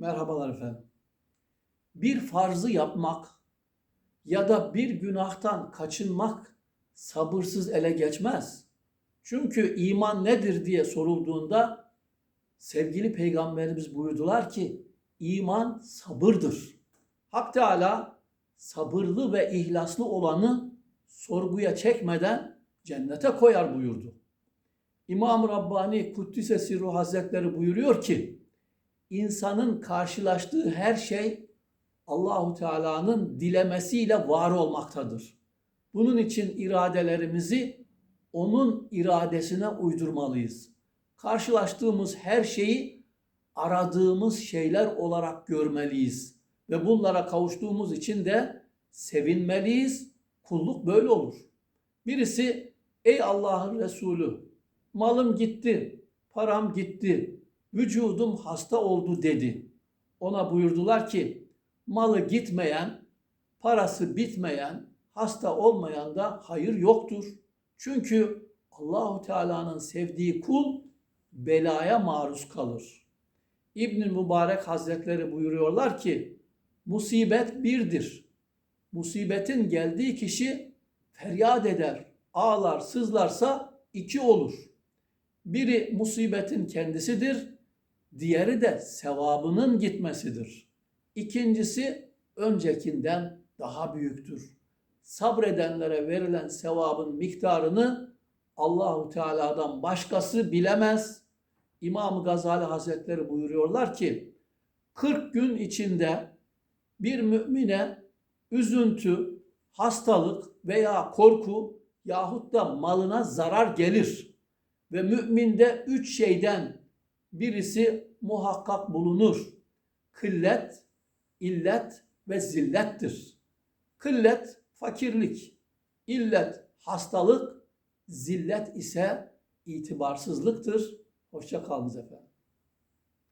Merhabalar efendim. Bir farzı yapmak ya da bir günahtan kaçınmak sabırsız ele geçmez. Çünkü iman nedir diye sorulduğunda sevgili peygamberimiz buyurdular ki iman sabırdır. Hak Teala sabırlı ve ihlaslı olanı sorguya çekmeden cennete koyar buyurdu. İmam Rabbani Kuddise Sirru Hazretleri buyuruyor ki insanın karşılaştığı her şey Allahu Teala'nın dilemesiyle var olmaktadır. Bunun için iradelerimizi onun iradesine uydurmalıyız. Karşılaştığımız her şeyi aradığımız şeyler olarak görmeliyiz ve bunlara kavuştuğumuz için de sevinmeliyiz. Kulluk böyle olur. Birisi ey Allah'ın Resulü malım gitti, param gitti, vücudum hasta oldu dedi. Ona buyurdular ki malı gitmeyen, parası bitmeyen, hasta olmayan da hayır yoktur. Çünkü Allahu Teala'nın sevdiği kul belaya maruz kalır. İbn Mübarek Hazretleri buyuruyorlar ki musibet birdir. Musibetin geldiği kişi feryat eder, ağlar, sızlarsa iki olur. Biri musibetin kendisidir, diğeri de sevabının gitmesidir. İkincisi öncekinden daha büyüktür. Sabredenlere verilen sevabın miktarını Allahu Teala'dan başkası bilemez. İmam Gazali Hazretleri buyuruyorlar ki 40 gün içinde bir mümine üzüntü, hastalık veya korku yahut da malına zarar gelir. Ve müminde üç şeyden birisi muhakkak bulunur. Kıllet, illet ve zillettir. Kıllet fakirlik, illet hastalık, zillet ise itibarsızlıktır. Hoşça kalınız efendim.